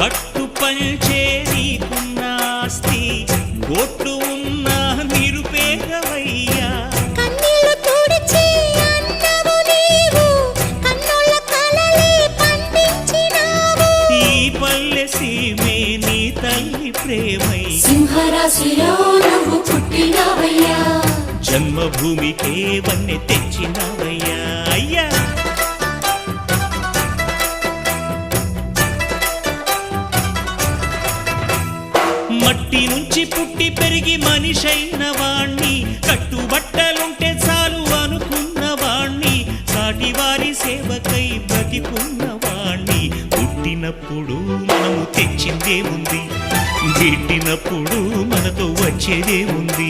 కట్టు పంచేది నాస్తి ఉన్న నిరుపేదవయ్యా పుట్టినవయ్యా. జన్మభూమికే వన్నె తెచ్చినవయ్యా. అయ్యా మట్టి నుంచి పుట్టి పెరిగి మనిషైన వాణ్ణి. కట్టుబట్టలుంటే చాలు అనుకున్న వాణ్ణి. సాటి వారి సేవకై బ్రతికున్న వాణ్ణి. పుట్టినప్పుడు మనము తెచ్చిందేముంది గిట్టినప్పుడు మనతో వచ్చేదేముంది